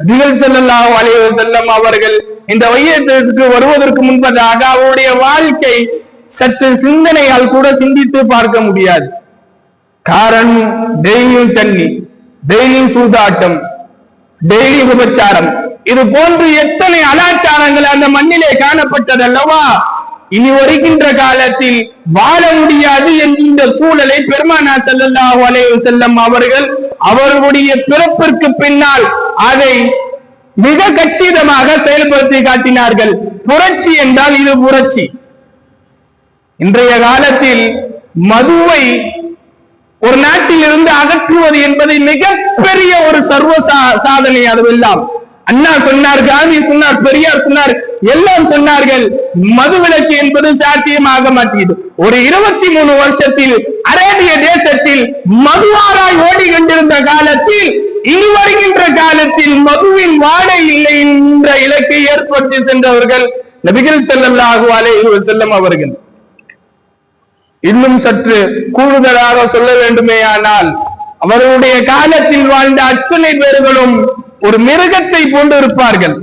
நபிகள் ஸல்லல்லாஹு அலைஹி செல்லம் அவர்கள் இந்த வையத்திற்கு வருவதற்கு முன்பதாக அவருடைய வாழ்க்கை சற்று சிந்தனையால் கூட சிந்தித்து பார்க்க முடியாது. காரணம் டெய்லியும் தண்ணி டெய்லியும் சூதாட்டம் டெய்லி விபச்சாரம். இது போன்று எத்தனை அலாச்சாரங்கள் அந்த மண்ணிலே காணப்பட்டதல்லவா? இனி வருகின்ற காலத்தில் வாழ முடியாது என்கின்ற சூழலை பெருமானா ஸல்லல்லாஹு அலைஹி செல்லம் அவர்கள் அவர்களுடைய பிறப்பிற்கு பின்னால் அதை மிக கச்சிதமாக செயல்படுத்தி காட்டினார்கள். புரட்சி என்றால் இது புரட்சி. இன்றைய காலத்தில் மதுவை ஒரு நாட்டில் இருந்து அகற்றுவது என்பது மிகப்பெரிய ஒரு சர்வ சா- சாதனை அதுவெல்லாம். அண்ணா சொன்னார் காந்தி சொன்னார் பெரியார் சொன்னார் எல்லாம் சொன்னார்கள். மதுவிலக்கு என்பது சாத்தியமாக மாட்டியது. ஒரு இருபத்தி மூணு வருஷத்தில் அரேபிய தேசத்தில் மதுவாராய் ஓடி காலத்தில் இனி வருகின்ற காலத்தில் மதுவின் வாடை இல்லை என்ற இலக்கை ஏற்படுத்தி சென்றவர்கள் நபிகள் ஸல்லல்லாஹு அலைஹி வஸல்லம் அவர்கள். இன்னும் சற்று கூடுதலாக சொல்ல வேண்டுமேயானால் அவர்களுடைய காலத்தில் வாழ்ந்த அத்தனை பேர்களும் ஒரு மிருகத்தை போன்று இருப்பார்கள்.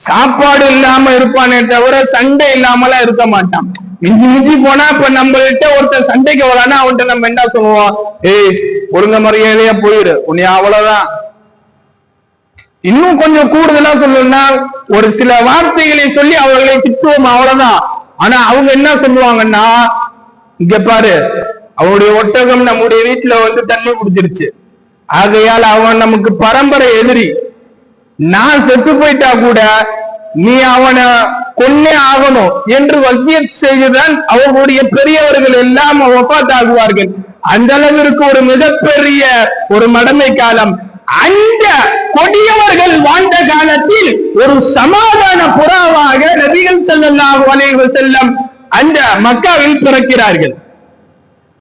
சாப்பாடு இல்லாம இருப்பானே தவிர சண்டை இல்லாமலாம் இருக்க மாட்டான். மிஞ்சி மிஞ்சி போனா இப்ப நம்மள்கிட்ட ஒருத்தர் சண்டைக்கு வரானா அவன்கிட்ட நம்ம என்ன சொல்லுவோம்? ஏய் ஒழுங்க மரியாதையா போயிரு. உன்னை அவ்வளவுதான். இன்னும் கொஞ்சம் கூடுதலா சொல்லணும்னா ஒரு சில வார்த்தைகளை சொல்லி அவர்களை திட்டுவோம் அவ்வளவுதான். ஆனா அவங்க என்ன சொல்லுவாங்கன்னா இங்க பாரு அவனுடைய ஒட்டகம் நம்முடைய வீட்டுல வந்து தண்ணி குடிச்சிருச்சு. ஆகையால் அவன் நமக்கு பரம்பரை எதிரி. நான் செத்து போயிட்டா கூட நீ அவனை கொன்னே ஆகணும் என்று வசியத் செய்துதான் அவர்களுடைய பெரியவர்கள் எல்லாம் ஒப்பாத்தாகுவார்கள். அந்த அளவிற்கு ஒரு மிகப்பெரிய ஒரு மடமை காலம். அந்த கொடியவர்கள் வாழ்ந்த காலத்தில் ஒரு சமாதான புறாவாக நபிகள் ஸல்லல்லாஹு அலைஹி அந்த மக்காவில் பிறக்கிறார்கள்.